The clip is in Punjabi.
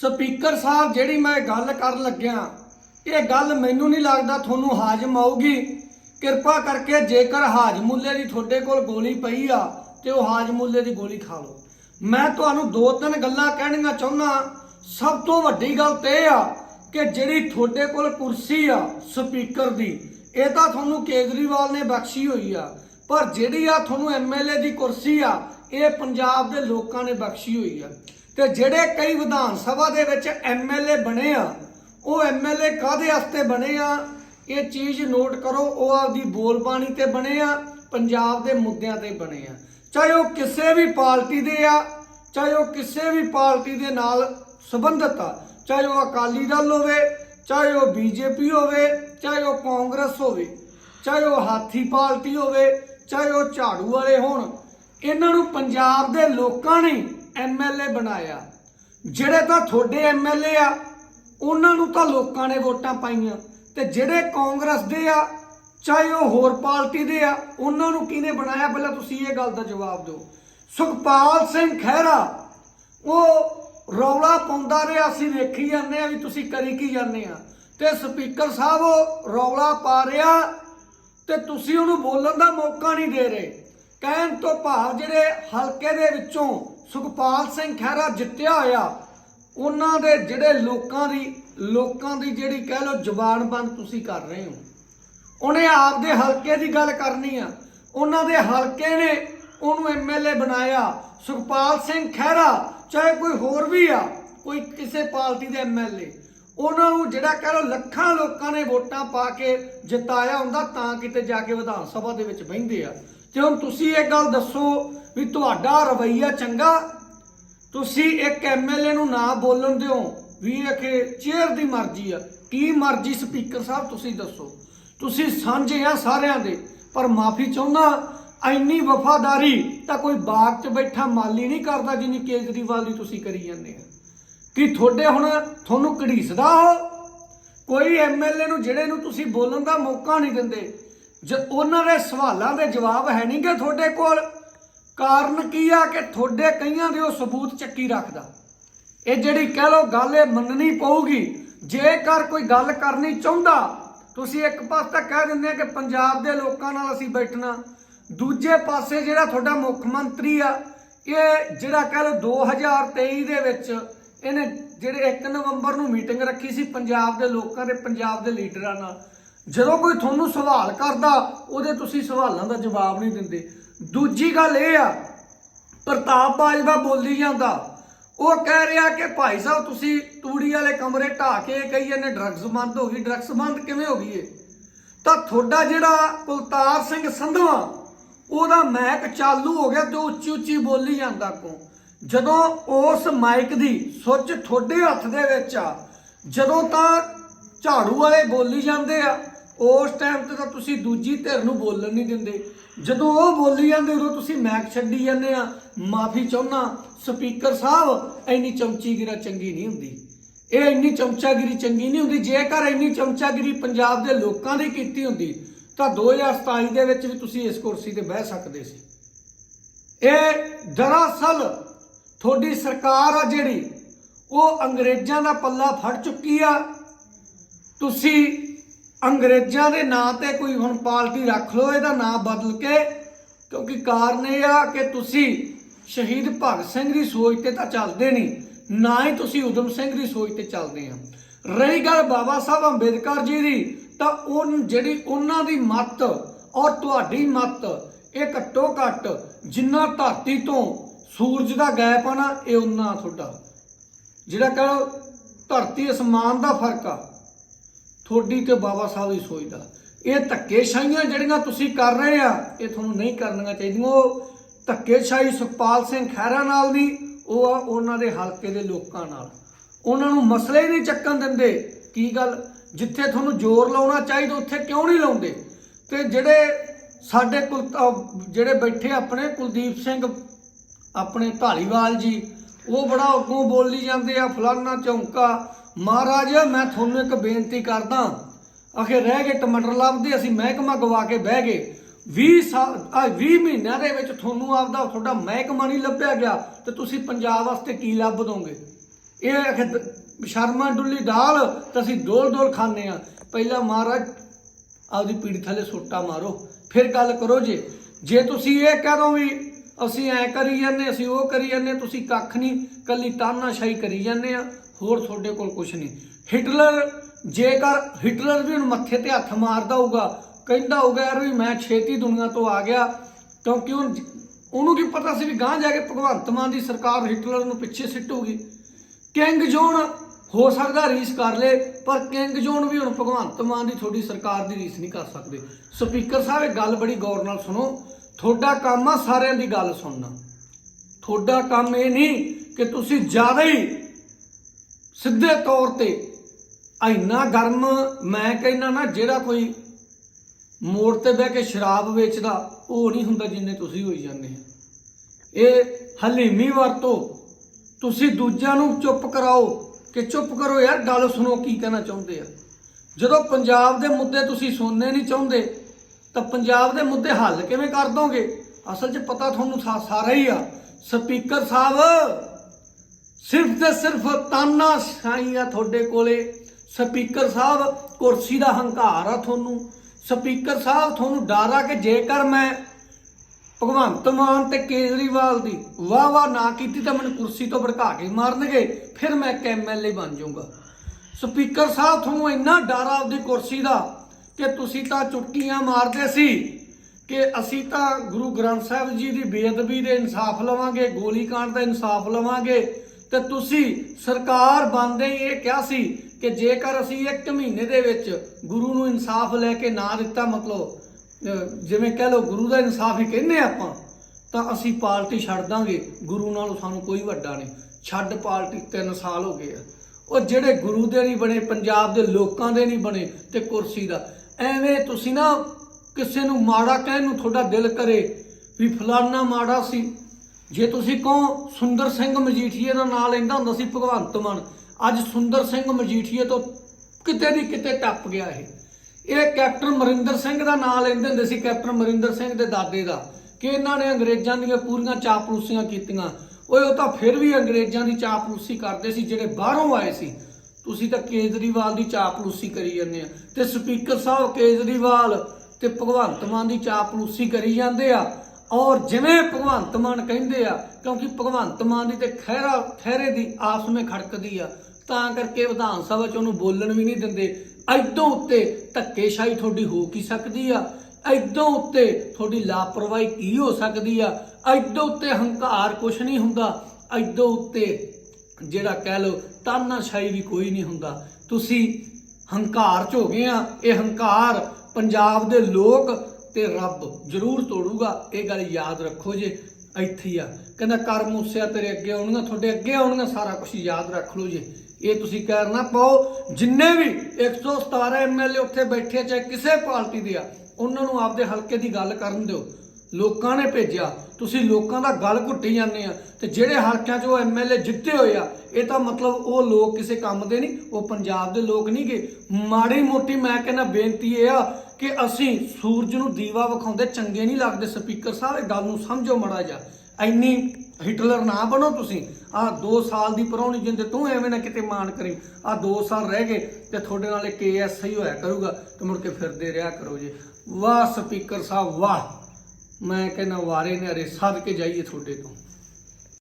ਸਪੀਕਰ ਸਾਹਿਬ, ਜਿਹੜੀ ਮੈਂ ਗੱਲ ਕਰਨ ਲੱਗਿਆ, ਇਹ ਗੱਲ ਮੈਨੂੰ ਨਹੀਂ ਲੱਗਦਾ ਤੁਹਾਨੂੰ ਹਾਜ਼ਮ ਆਊਗੀ। ਕਿਰਪਾ ਕਰਕੇ ਜੇਕਰ ਹਾਜਮੁੱਲੇ ਦੀ ਤੁਹਾਡੇ ਕੋਲ ਗੋਲੀ ਪਈ ਆ, ਤੇ ਉਹ ਹਾਜਮੁੱਲੇ ਦੀ ਗੋਲੀ ਖਾ ਲਓ। ਮੈਂ ਤੁਹਾਨੂੰ ਦੋ ਤਿੰਨ ਗੱਲਾਂ ਕਹਿਣੀਆਂ ਚਾਹੁੰਦਾ ਸਭ ਤੋਂ ਵੱਡੀ ਗੱਲ ਤੇ ਇਹ ਆ ਕਿ ਜਿਹੜੀ ਤੁਹਾਡੇ ਕੋਲ ਕੁਰਸੀ ਆ ਸਪੀਕਰ ਦੀ, ਇਹ ਤਾਂ ਤੁਹਾਨੂੰ ਕੇਜਰੀਵਾਲ ਨੇ ਬਖਸ਼ੀ ਹੋਈ ਆ। ਪਰ ਜਿਹੜੀ ਆ ਤੁਹਾਨੂੰ ਐਮਐਲਏ ਦੀ ਕੁਰਸੀ ਆ, ਇਹ ਪੰਜਾਬ ਦੇ ਲੋਕਾਂ ਨੇ ਬਖਸ਼ੀ ਹੋਈ ਆ। ਤੇ ਜਿਹੜੇ ਕਈ ਵਿਧਾਨ ਸਭਾ ਦੇ ਵਿੱਚ ਐਮਐਲਏ ਬਣੇ ਆ, ਉਹ ਐਮਐਲਏ ਕਾਦੇ ਵਾਸਤੇ ਬਣੇ ਆ? ਇਹ ਚੀਜ਼ ਨੋਟ ਕਰੋ, ਉਹ ਆਪਦੀ ਬੋਲਬਾਣੀ ਤੇ ਬਣੇ ਆ, ਪੰਜਾਬ ਦੇ ਮੁੱਦਿਆਂ ਤੇ ਬਣੇ ਆ। ਚਾਹੇ ਉਹ ਕਿਸੇ ਵੀ ਪਾਰਟੀ ਦੇ ਆ, ਚਾਹੇ ਉਹ ਕਿਸੇ ਵੀ ਪਾਰਟੀ ਦੇ ਨਾਲ ਸੰਬੰਧਿਤ ਆ, ਚਾਹੇ ਉਹ ਅਕਾਲੀ ਦਲ ਹੋਵੇ, ਚਾਹੇ ਉਹ ਬੀਜੇਪੀ ਹੋਵੇ, ਚਾਹੇ ਉਹ ਕਾਂਗਰਸ ਹੋਵੇ, ਚਾਹੇ ਉਹ ਹਾਥੀ ਪਾਰਟੀ ਹੋਵੇ, ਚਾਹੇ ਉਹ ਝਾੜੂ ਵਾਲੇ ਹੋਣ, ਇਹਨਾਂ ਨੂੰ ਪੰਜਾਬ ਦੇ ਲੋਕਾਂ ਨੇ ਐਮਐਲਏ ਬਣਾਇਆ। ਜਿਹੜੇ ਤਾਂ ਤੁਹਾਡੇ ਐਮਐਲਏ ਆ, ਉਹਨਾਂ ਨੂੰ ਤਾਂ ਲੋਕਾਂ ਨੇ ਵੋਟਾਂ ਪਾਈਆਂ। ਤੇ ਜਿਹੜੇ ਕਾਂਗਰਸ ਦੇ ਆ, ਚਾਹੇ ਉਹ ਹੋਰ ਪਾਰਟੀ ਦੇ ਆ, ਉਹਨਾਂ ਨੂੰ ਕਿਹਨੇ ਬਣਾਇਆ? ਪਹਿਲਾਂ ਤੁਸੀਂ ਇਹ ਗੱਲ ਦਾ ਜਵਾਬ ਦਿਓ। ਸੁਖਪਾਲ ਸਿੰਘ ਖਹਿਰਾ, ਉਹ ਰੌਲਾ ਪਾਉਂਦਾ ਰਿਹਾ। ਅਸੀਂ ਵੇਖੀ ਜਾਂਦੇ ਆ ਵੀ ਤੁਸੀਂ ਕਰੀ ਕੀ ਜਾਂਦੇ ਆ। ਤੇ ਸਪੀਕਰ ਸਾਹਿਬ, ਉਹ ਰੌਲਾ ਪਾ ਰਿਹਾ ਤੇ ਤੁਸੀਂ ਉਹਨੂੰ ਬੋਲਣ ਦਾ ਮੌਕਾ ਨਹੀਂ ਦੇ ਰਹੇ। ਕਹਿਣ ਤੋਂ ਭਾਵ ਜਿਹੜੇ ਹਲਕੇ ਦੇ ਵਿੱਚੋਂ ਸੁਖਪਾਲ ਸਿੰਘ ਖਹਿਰਾ ਜਿੱਤਿਆ ਹੋਇਆ। ਉਹਨਾਂ ਦੇ ਜਿਹੜੇ ਲੋਕਾਂ ਦੀ ਲੋਕਾਂ ਦੀ ਜਿਹੜੀ ਕਹਿ ਲਓ ਜ਼ੁਬਾਨ ਬੰਦ ਤੁਸੀਂ ਕਰ ਰਹੇ ਹੋ। ਉਹਨੇ ਆਪਦੇ ਹਲਕੇ ਦੀ ਗੱਲ ਕਰਨੀ ਆ। ਉਹਨਾਂ ਦੇ ਹਲਕੇ ਨੇ ਉਹਨੂੰ ਐਮਐਲਏ ਬਣਾਇਆ। ਸੁਖਪਾਲ ਸਿੰਘ ਖਹਿਰਾ, ਚਾਹੇ ਕੋਈ ਹੋਰ ਵੀ ਆ, ਕੋਈ ਕਿਸੇ ਪਾਰਟੀ ਦੇ ਐਮਐਲਏ ਉਹਨਾਂ ਨੂੰ ਜਿਹੜਾ ਕਹਿ ਲਓ ਲੱਖਾਂ ਲੋਕਾਂ ਨੇ ਵੋਟਾਂ ਪਾ ਕੇ ਜਿਤਾਇਆ ਹੁੰਦਾ ਤਾਂ ਕਿਤੇ ਜਾ ਕੇ ਵਿਧਾਨ ਸਭਾ ਦੇ ਵਿੱਚ ਬਹਿੰਦੇ ਆ। ਤੇ ਹੁਣ ਤੁਸੀਂ ਇਹ ਗੱਲ ਦੱਸੋ ਵੀ ਤੁਹਾਡਾ ਰਵੱਈਆ ਚੰਗਾ? ਤੁਸੀਂ ਇੱਕ ਐਮਐਲਏ ਨੂੰ ਨਾ ਬੋਲਣ ਦਿਓ। ਵੀ ਇਹ ਚੇਅਰ ਦੀ ਮਰਜ਼ੀ ਆ। ਕੀ ਮਰਜ਼ੀ ਸਪੀਕਰ ਸਾਹਿਬ ਤੁਸੀਂ ਦੱਸੋ। ਤੁਸੀਂ ਸਾਂਝੇ ਆ ਸਾਰਿਆਂ ਦੇ। ਪਰ ਮਾਫੀ ਚਾਹੁੰਦਾ, ਇੰਨੀ ਵਫਾਦਾਰੀ ਤਾਂ ਕੋਈ ਬਾਗ 'ਚ ਬੈਠਾ ਮਾਲੀ ਨਹੀਂ ਕਰਦਾ ਜਿੰਨੀ ਕੇਜਰੀਵਾਲ ਦੀ ਤੁਸੀਂ ਕਰੀ ਜਾਂਦੇ ਆ। ਕਿ ਤੁਹਾਡੇ ਹੁਣ ਤੁਹਾਨੂੰ ਘੜੀਸਦਾ ਹੋ ਕੋਈ ਐਮਐਲਏ ਨੂੰ, ਜਿਹੜੇ ਨੂੰ ਤੁਸੀਂ ਬੋਲਣ ਦਾ ਮੌਕਾ ਨਹੀਂ ਦਿੰਦੇ ਜੇ ਉਹਨਾਂ ਦੇ ਸਵਾਲਾਂ ਦੇ ਜਵਾਬ ਹੈ ਨਹੀਂ ਕਿ ਤੁਹਾਡੇ ਕੋਲ, ਕਾਰਨ ਕੀ ਆ ਕਿ ਤੁਹਾਡੇ ਕਈਆਂ ਦੇ ਉਹ ਸਬੂਤ ਚੱਕੀ ਰੱਖਦਾ? ਇਹ ਜਿਹੜੀ ਕਹਿ ਲੋ ਗੱਲ ਇਹ ਮੰਨਣੀ ਪਊਗੀ, ਜੇਕਰ ਕੋਈ ਗੱਲ ਕਰਨੀ ਚਾਹੁੰਦਾ, ਤੁਸੀਂ ਇੱਕ ਪਾਸੇ ਤਾਂ ਕਹਿ ਦਿੰਦੇ ਆ ਕਿ ਪੰਜਾਬ ਦੇ ਲੋਕਾਂ ਨਾਲ ਅਸੀਂ ਬੈਠਣਾ, ਦੂਜੇ ਪਾਸੇ ਜਿਹੜਾ ਤੁਹਾਡਾ ਮੁੱਖ ਮੰਤਰੀ ਆ, ਇਹ ਜਿਹੜਾ ਕਹਿ ਲੋ 2023 ਦੇ ਵਿੱਚ ਇਹਨੇ ਜਿਹੜੇ 1 ਨਵੰਬਰ ਨੂੰ ਮੀਟਿੰਗ ਰੱਖੀ ਸੀ ਪੰਜਾਬ ਦੇ ਲੋਕਾਂ ਦੇ, ਪੰਜਾਬ ਦੇ ਲੀਡਰਾਂ ਨਾਲ ਜਦੋਂ ਕੋਈ ਤੁਹਾਨੂੰ ਸਵਾਲ ਕਰਦਾ, ਉਹਦੇ ਤੁਸੀਂ ਸਵਾਲਾਂ ਦਾ ਜਵਾਬ ਨਹੀਂ ਦਿੰਦੇ। ਦੂਜੀ ਗੱਲ ਇਹ ਆ, ਪ੍ਰਤਾਪ ਬਾਜਵਾ ਬੋਲੀ ਜਾਂਦਾ। ਉਹ ਕਹਿ ਰਿਹਾ ਕਿ ਭਾਈ ਸਾਹਿਬ, ਤੁਸੀਂ ਤੂੜੀ ਵਾਲੇ ਕਮਰੇ ਢਾ ਕੇ ਕਹੀ ਜਾਂਦੇ, ਡਰੱਗਸ ਬੰਦ ਹੋ ਗਈ। ਡਰੱਗਸ ਬੰਦ ਕਿਵੇਂ ਹੋ ਗਈ ਏ ਤਾਂ ਤੁਹਾਡਾ ਜਿਹੜਾ ਕੁਲਤਾਰ ਸਿੰਘ ਸੰਧਵਾ, ਉਹਦਾ ਮੈਕ ਚਾਲੂ ਹੋ ਗਿਆ ਤੇ ਉੱਚੀ ਉੱਚੀ ਬੋਲੀ ਜਾਂਦਾ ਕੋ ਜਦੋਂ ਉਸ ਮਾਈਕ ਦੀ ਸੁੱਚ ਤੁਹਾਡੇ ਹੱਥ ਦੇ ਵਿੱਚ ਆ, ਜਦੋਂ ਤਾਂ ਝਾੜੂ ਵਾਲੇ ਬੋਲੀ ਜਾਂਦੇ ਆ ਉਸ ਟਾਈਮ ਤੇ ਤਾਂ ਤੁਸੀਂ ਦੂਜੀ ਧਿਰ ਨੂੰ ਬੋਲਣ ਨਹੀਂ ਦਿੰਦੇ। ਜਦੋਂ ਉਹ ਬੋਲੀ ਜਾਂਦੇ, ਉਦੋਂ ਤੁਸੀਂ ਮੈਕ ਛੱਡੀ ਜਾਂਦੇ ਆ। ਮਾਫੀ ਚਾਹੁੰਨਾ ਸਪੀਕਰ ਸਾਹਿਬ, ਇੰਨੀ ਚਮਚੀਗਿਰਾ ਚੰਗੀ ਨਹੀਂ ਹੁੰਦੀ। ਇਹ ਇੰਨੀ ਚਮਚਾਗਿਰੀ ਚੰਗੀ ਨਹੀਂ ਹੁੰਦੀ। ਜੇਕਰ ਇੰਨੀ ਚਮਚਾਗਿਰੀ ਪੰਜਾਬ ਦੇ ਲੋਕਾਂ ਦੀ ਕੀਤੀ ਹੁੰਦੀ, ਤਾਂ 2027 ਦੇ ਵਿੱਚ ਵੀ ਤੁਸੀਂ ਇਸ ਕੁਰਸੀ ਤੇ ਬਹਿ ਸਕਦੇ ਸੀ। ਇਹ ਦਰਅਸਲ ਤੁਹਾਡੀ ਸਰਕਾਰ ਆ ਜਿਹੜੀ, ਉਹ ਅੰਗਰੇਜ਼ਾਂ ਦਾ ਪੱਲਾ ਫੜ ਚੁੱਕੀ ਆ। ਤੁਸੀਂ ਅੰਗਰੇਜ਼ਾਂ ਦੇ ਨਾਂ ਤੇ ਕੋਈ ਹੁਣ ਪਾਰਟੀ ਰੱਖ ਲਓ, ਇਹਦਾ ਨਾਂ ਬਦਲ ਕੇ, ਕਿਉਂਕਿ ਕਾਰਨ ਇਹ ਆ ਕਿ ਤੁਸੀਂ ਸ਼ਹੀਦ ਭਗਤ ਸਿੰਘ ਦੀ ਸੋਚ ਤੇ ਤਾਂ ਚੱਲਦੇ ਨਹੀਂ, ਨਾ ਹੀ ਤੁਸੀਂ ਉਦਮ ਸਿੰਘ ਦੀ ਸੋਚ ਤੇ ਚੱਲਦੇ ਆ। ਰਹੀ ਗੱਲ ਬਾਬਾ ਸਾਹਿਬ ਅੰਬੇਦਕਰ ਜੀ ਦੀ, ਤਾਂ ਉਹ ਜਿਹੜੀ ਉਹਨਾਂ ਦੀ ਮੱਤ ਔਰ ਤੁਹਾਡੀ ਮੱਤ, ਇਹ ਘੱਟੋ ਘੱਟ ਜਿੰਨਾ ਧਰਤੀ ਤੋਂ ਸੂਰਜ ਦਾ ਗੈਪ ਆ ਨਾ, ਇਹ ਉਨਾ ਤੁਹਾਡਾ। ਜਿਹੜਾ ਕਹੋ ਧਰਤੀ ਅਸਮਾਨ ਦਾ ਫ਼ਰਕ ਆ। ਤੁਹਾਡੀ ਤੇ ਬਾਬਾ ਸਾਹਿਬ ਦੀ ਸੋਚ ਦਾ। ਇਹ ਧੱਕੇਸ਼ਾਹੀਆਂ ਜਿਹੜੀਆਂ ਤੁਸੀਂ ਕਰ ਰਹੇ ਆ, ਇਹ ਤੁਹਾਨੂੰ ਨਹੀਂ ਕਰਨੀਆਂ ਚਾਹੀਦੀਆਂ। ਉਹ ਧੱਕੇਸ਼ਾਹੀ ਸੁਖਪਾਲ ਸਿੰਘ ਖਹਿਰਾ ਨਾਲ ਦੀ ਉਹ ਆ ਉਹਨਾਂ ਦੇ ਹਲਕੇ ਦੇ ਲੋਕਾਂ ਨਾਲ। ਉਹਨਾਂ ਨੂੰ ਮਸਲੇ ਹੀ ਨਹੀਂ ਚੱਕਣ ਦਿੰਦੇ। ਕੀ ਗੱਲ? ਜਿੱਥੇ ਤੁਹਾਨੂੰ ਜ਼ੋਰ ਲਾਉਣਾ ਚਾਹੀਦਾ, ਉੱਥੇ ਕਿਉਂ ਨਹੀਂ ਲਾਉਂਦੇ? ਤੇ ਜਿਹੜੇ ਸਾਡੇ ਕੁਲ ਜਿਹੜੇ ਬੈਠੇ ਆਪਣੇ ਕੁਲਦੀਪ ਸਿੰਘ, ਆਪਣੇ ਢਾਲੀਵਾਲ ਜੀ, ਉਹ ਬੜਾ ਅੱਗੋਂ ਬੋਲੀ ਜਾਂਦੇ ਆ, ਫਲਾਨਾ ਚੌਂਕਾ ਮਹਾਰਾਜ, ਮੈਂ ਤੁਹਾਨੂੰ ਇੱਕ ਬੇਨਤੀ ਕਰਦਾ ਅਖੇ ਰਹਿ ਗਏ ਟਮਾਟਰ ਲੱਭਦੇ, ਅਸੀਂ ਮਹਿਕਮਾ ਗਵਾ ਕੇ ਬਹਿ ਗਏ। 20 ਸਾਲ ਆ 20 ਮਹੀਨਿਆਂ ਦੇ ਵਿੱਚ ਤੁਹਾਨੂੰ ਆਪਦਾ ਤੁਹਾਡਾ ਮਹਿਕਮਾ ਨਹੀਂ ਲੱਭਿਆ ਗਿਆ, ਤੇ ਤੁਸੀਂ ਪੰਜਾਬ ਵਾਸਤੇ ਕੀ ਲੱਭ ਦੋਗੇ? ਇਹ ਆਖੇ ਸ਼ਰਮਾ ਡੁੱਲੀ ਦਾਲ, ਤਾਂ ਅਸੀਂ ਡੋਲ ਡੋਲ ਖਾਂਦੇ ਆ ਪਹਿਲਾਂ ਮਹਾਰਾਜ, ਆਪਦੀ ਪੀੜੀ ਥੱਲੇ ਸੋਟਾ ਮਾਰੋ। ਫਿਰ ਗੱਲ ਕਰੋ ਜੇ। ਜੇ ਤੁਸੀਂ ਇਹ ਕਹਿ ਦੋ ਵੀ ਅਸੀਂ ਐ ਕਰੀ ਜਾਂਦੇ, ਅਸੀਂ ਉਹ ਕਰੀ ਜਾਂਦੇ, ਤੁਸੀਂ ਕੱਖ ਨਹੀਂ ਕੱਲੀ ਤਾਨਾਸ਼ਾਹੀ ਕਰੀ ਜਾਂਦੇ ਆ, ਹੋਰ ਤੁਹਾਡੇ ਕੋਲ ਕੁਝ ਨਹੀਂ। ਹਿਟਲਰ, ਜੇਕਰ ਹਿਟਲਰ ਵੀ ਹੁਣ ਮੱਥੇ ਤੇ ਹੱਥ ਮਾਰਦਾ ਹੋਊਗਾ, ਕਹਿੰਦਾ ਹੋਊਗਾ, ਯਾਰ ਵੀ ਮੈਂ ਛੇਤੀ ਦੁਨੀਆ ਤੋਂ ਆ ਗਿਆ। ਕਿਉਂਕਿ ਹੁਣ ਉਹਨੂੰ ਕੀ ਪਤਾ ਸੀ ਵੀ ਗਾਂ ਜਾ ਕੇ ਭਗਵੰਤ ਮਾਨ ਦੀ ਸਰਕਾਰ ਹਿਟਲਰ ਨੂੰ ਪਿੱਛੇ ਸਿੱਟੂਗੀ। ਕਿੰਗ ਜੋਨ ਹੋ ਸਕਦਾ ਰੀਸ ਕਰ ਲੇ, ਪਰ ਕਿੰਗ ਜੋਨ ਵੀ ਹੁਣ ਭਗਵੰਤ ਮਾਨ ਦੀ ਤੁਹਾਡੀ ਸਰਕਾਰ ਦੀ ਰੀਸ ਨਹੀਂ ਕਰ ਸਕਦੇ। ਸਪੀਕਰ ਸਾਹਿਬ ਇਹ ਗੱਲ ਬੜੀ ਗੌਰ ਨਾਲ ਸੁਣੋ। ਤੁਹਾਡਾ ਕੰਮ ਆ ਸਾਰਿਆਂ ਦੀ ਗੱਲ ਸੁਣਨਾ। ਤੁਹਾਡਾ ਕੰਮ ਇਹ ਨਹੀਂ ਕਿ ਤੁਸੀਂ ਜ਼ਿਆਦਾ ਹੀ ਸਿੱਧੇ ਤੌਰ ਤੇ ਇੰਨਾ ਗਰਮ, ਮੈਂ ਕਹਿੰਦਾ ਨਾ ਜਿਹੜਾ ਕੋਈ ਮੋੜ ਤੇ ਬਹਿ ਕੇ ਸ਼ਰਾਬ ਵੇਚਦਾ, ਉਹ ਨਹੀਂ ਹੁੰਦਾ ਜਿੰਨੇ ਤੁਸੀਂ ਹੋਈ ਜਾਂਦੇ ਆ ਇਹ ਹਲੀਮੀ ਵਰਤੋ। ਤੁਸੀਂ ਦੂਜਿਆਂ ਨੂੰ ਚੁੱਪ ਕਰਾਓ ਕਿ ਚੁੱਪ ਕਰੋ, ਯਾਰ ਗੱਲ ਸੁਣੋ ਕੀ ਕਹਿਣਾ ਚਾਹੁੰਦੇ ਆ। ਜਦੋਂ ਪੰਜਾਬ ਦੇ ਮੁੱਦੇ ਤੁਸੀਂ ਸੁਣਨੇ ਨਹੀਂ ਚਾਹੁੰਦੇ ਤਾਂ ਪੰਜਾਬ ਦੇ ਮੁੱਦੇ ਹੱਲ ਕਿਵੇਂ ਕਰ ਦੋਗੇ? ਅਸਲ 'ਚ ਪਤਾ ਤੁਹਾਨੂੰ ਸਾ- ਸਾਰਾ ਹੀ ਆ। ਸਪੀਕਰ ਸਾਹਿਬ, ਸਿਰਫ ਤੇ ਸਿਰਫ ਤਾਨਾ ਸ਼ਾਹੀ ਆ ਤੁਹਾਡੇ ਕੋਲੇ। ਸਪੀਕਰ ਸਾਹਿਬ, ਕੁਰਸੀ ਦਾ ਹੰਕਾਰ ਆ ਤੁਹਾਨੂੰ। ਸਪੀਕਰ ਸਾਹਿਬ, ਤੁਹਾਨੂੰ ਡਰ ਆ ਕਿ ਜੇਕਰ ਮੈਂ ਭਗਵੰਤ ਮਾਨ ਤੇ ਕੇਜਰੀਵਾਲ ਦੀ ਵਾਹ ਵਾਹ ਨਾ ਕੀਤੀ ਤਾਂ ਮੈਨੂੰ ਕੁਰਸੀ ਤੋਂ ਭੜਕਾ ਕੇ ਮਾਰਨਗੇ। ਫਿਰ ਮੈਂ ਇੱਕ ਐਮਐਲਏ ਬਣ ਜਾਊਂਗਾ। ਸਪੀਕਰ ਸਾਹਿਬ, ਤੁਹਾਨੂੰ ਇੰਨਾ ਡਰ ਆ ਆਪਦੀ ਕੁਰਸੀ ਦਾ। ਕਿ ਤੁਸੀਂ ਤਾਂ ਚੁਟਕੀਆਂ ਮਾਰਦੇ ਸੀ ਕਿ ਅਸੀਂ ਤਾਂ ਗੁਰੂ ਗ੍ਰੰਥ ਸਾਹਿਬ ਜੀ ਦੀ ਬੇਅਦਬੀ ਦੇ ਇਨਸਾਫ ਲਵਾਂਗੇ ਗੋਲੀकांड ਦਾ ਇਨਸਾਫ ਲਵਾਂਗੇ। ਤੇ ਤੁਸੀਂ ਸਰਕਾਰ ਬਣਦੇ ਹੀ ਇਹ ਕਿਹਾ ਸੀ ਕਿ ਜੇਕਰ ਅਸੀਂ ਇੱਕ ਮਹੀਨੇ ਦੇ ਵਿੱਚ ਗੁਰੂ ਨੂੰ ਇਨਸਾਫ ਲੈ ਕੇ ਨਾ ਦਿੱਤਾ, ਮਤਲਬ ਜਿਵੇਂ ਕਹਿ ਲਓ ਗੁਰੂ ਦਾ ਇਨਸਾਫ ਹੀ ਕਹਿੰਦੇ ਆਪਾਂ, ਤਾਂ ਅਸੀਂ ਪਾਰਟੀ ਛੱਡ ਦਾਂਗੇ। ਗੁਰੂ ਨਾਲੋਂ ਸਾਨੂੰ ਕੋਈ ਵੱਡਾ ਨਹੀਂ। ਛੱਡ ਪਾਰਟੀ 3 ਸਾਲ ਹੋ ਗਏ ਆ। ਉਹ ਜਿਹੜੇ ਗੁਰੂ ਦੇ ਨਹੀਂ ਬਣੇ, ਪੰਜਾਬ ਦੇ ਲੋਕਾਂ ਦੇ ਨਹੀਂ ਬਣੇ ਤੇ ਕੁਰਸੀ ਦਾ। ਐਵੇਂ ਤੁਸੀਂ ਨਾ ਕਿਸੇ ਨੂੰ ਮਾੜਾ ਕਹਿਣ ਨੂੰ ਤੁਹਾਡਾ ਦਿਲ ਕਰੇ ਵੀ ਫਲਾਨਾ ਮਾੜਾ ਸੀ। ਜੇ ਤੁਸੀਂ ਕਹੋ ਸੁੰਦਰ ਸਿੰਘ ਮਜੀਠੀਏ ਦਾ ਨਾਂ ਲੈਂਦਾ ਹੁੰਦਾ ਸੀ ਭਗਵੰਤ ਮਾਨ, ਅੱਜ ਸੁੰਦਰ ਸਿੰਘ ਮਜੀਠੀਏ ਤੋਂ ਕਿਤੇ ਦੀ ਕਿਤੇ ਟੱਪ ਗਿਆ ਇਹ। ਇਹ ਕੈਪਟਨ ਮਰਿੰਦਰ ਸਿੰਘ ਦਾ ਨਾਂ ਲੈਂਦੇ ਹੁੰਦੇ ਸੀ, ਕੈਪਟਨ ਮਰਿੰਦਰ ਸਿੰਘ ਦੇ ਦਾਦੇ ਦਾ, ਕਿ ਇਹਨਾਂ ਨੇ ਅੰਗਰੇਜ਼ਾਂ ਦੀਆਂ ਪੂਰੀਆਂ ਚਾਪਲੂਸੀਆਂ ਕੀਤੀਆਂ। ਓਏ, ਉਹ ਤਾਂ ਫਿਰ ਵੀ ਅੰਗਰੇਜ਼ਾਂ ਦੀ ਚਾਪਲੂਸੀ ਕਰਦੇ ਸੀ, ਜਿਹੜੇ ਬਾਹਰੋਂ ਆਏ ਸੀ। ਤੁਸੀਂ ਤਾਂ ਕੇਜਰੀਵਾਲ ਦੀ ਚਾਪਲੂਸੀ ਕਰੀ ਜਾਂਦੇ ਆ। ਤੇ ਸਪੀਕਰ ਸਾਹਿਬ ਕੇਜਰੀਵਾਲ ਤੇ ਭਗਵੰਤ ਮਾਨ ਦੀ ਚਾਪਲੂਸੀ ਕਰੀ ਜਾਂਦੇ ਆ। ਔਰ ਜਿਵੇਂ ਭਗਵੰਤ ਮਾਨ ਕਹਿੰਦੇ ਆ, ਕਿਉਂਕਿ ਭਗਵੰਤ ਮਾਨ ਦੀ ਤੇ ਖਹਿਰਾ ਖਹਿਰੇ ਦੀ ਆਪਸ ਵਿੱਚ ਖੜਕਦੀ ਆ, ਤਾਂ ਕਰਕੇ ਵਿਧਾਨ ਸਭਾ ਚ ਉਹਨੂੰ ਬੋਲਣ ਵੀ ਨਹੀਂ ਦਿੰਦੇ। ਐਦੋਂ ਉੱਤੇ ਧੱਕੇਸ਼ਾਹੀ ਤੁਹਾਡੀ ਹੋ ਕੀ ਸਕਦੀ ਆ? ਐਦੋਂ ਉੱਤੇ ਤੁਹਾਡੀ ਲਾਪਰਵਾਹੀ ਕੀ ਹੋ ਸਕਦੀ ਆ? ਐਦੋਂ ਉੱਤੇ ਹੰਕਾਰ ਕੁਛ ਨਹੀਂ ਹੁੰਦਾ। ਐਦੋਂ ਉੱਤੇ ਜਿਹੜਾ ਕਹਿ ਲਓ ਤਾਨਾਸ਼ਾਹੀ ਵੀ ਕੋਈ ਨਹੀਂ ਹੁੰਦਾ। ਤੁਸੀਂ ਹੰਕਾਰ ਚ ਹੋ ਗਏ ਆ। ਇਹ ਹੰਕਾਰ ਪੰਜਾਬ ਦੇ ਲੋਕ ਤੇ ਰੱਬ ਜ਼ਰੂਰ ਤੋੜੂਗਾ। ਇਹ ਗੱਲ ਯਾਦ ਰੱਖੋ ਜੇ, ਇੱਥੇ ਆ। ਕਹਿੰਦਾ, ਕਰ ਮੂਸਿਆ ਤੇਰੇ ਅੱਗੇ ਆਉਣਗੀਆਂ, ਤੁਹਾਡੇ ਅੱਗੇ ਆਉਣਗੀਆਂ, ਸਾਰਾ ਕੁਝ ਯਾਦ ਰੱਖ ਲਓ ਜੇ। ਇਹ ਤੁਸੀਂ ਕਰਨਾ ਪਾਓ, ਜਿੰਨੇ ਵੀ 117 ਐਮਐਲਏ ਉੱਥੇ ਬੈਠੇ ਚਾਹੇ ਕਿਸੇ ਪਾਰਟੀ ਦੇ ਆ, ਉਹਨਾਂ ਨੂੰ ਆਪਦੇ ਹਲਕੇ ਦੀ ਗੱਲ ਕਰਨ ਦਿਓ। ਲੋਕਾਂ ਨੇ ਭੇਜਿਆ। ਤੁਸੀਂ ਲੋਕਾਂ ਦਾ ਗੱਲ ਘੁੱਟੀ ਜਾਂਦੇ ਆ ਤੇ ਜਿਹੜੇ ਹਲਕਿਆਂ 'ਚ ਉਹ ਐਮਐਲਏ ਜਿੱਤੇ ਹੋਏ ਆ, ਇਹ ਤਾਂ ਮਤਲਬ ਉਹ ਲੋਕ ਕਿਸੇ ਕੰਮ ਦੇ ਨਹੀਂ, ਉਹ ਪੰਜਾਬ ਦੇ ਲੋਕ ਨਹੀਂਗੇ ਮਾੜੀ ਮੋਟੀ ਮੈਂ ਕਹਿੰਦਾ ਬੇਨਤੀ ਇਹ ਆ ਕਿ ਅਸੀਂ ਸੂਰਜ ਨੂੰ ਦੀਵਾ ਵਿਖਾਉਂਦੇ ਚੰਗੇ ਨਹੀਂ ਲੱਗਦੇ। ਸਪੀਕਰ ਸਾਹਿਬ, ਇਹ ਗੱਲ ਨੂੰ ਸਮਝੋ ਮੜਾ ਜਾ ਐਨੀ ਹਿਟਲਰ ਨਾ ਬਣੋ ਤੁਸੀਂ। ਆ 2 ਸਾਲ ਦੀ ਪਰੌਣੀ ਜਿੰਦੇ ਤੂੰ ਐਵੇਂ ਨਾ ਕਿਤੇ ਮਾਣ ਕਰੀ। ਆ 2 ਸਾਲ ਰਹਿ ਗਏ ਤੇ ਤੁਹਾਡੇ ਨਾਲ ਇੱਕ ਕੇਐਸਆਈ ਹੋਇਆ ਕਰੂਗਾ ਤੇ ਮੁੜ ਕੇ ਫਿਰਦੇ ਰਿਹਾ ਕਰੋ ਜੀ। ਵਾਹ ਸਪੀਕਰ ਸਾਹਿਬ, ਵਾਹ। ਮੈਂ ਕਹਿੰਦਾ ਵਾਰੇ ਨੇ ਅਰੇ ਸੱਦ ਕੇ ਜਾਈਏ ਤੁਹਾਡੇ ਤੋਂ।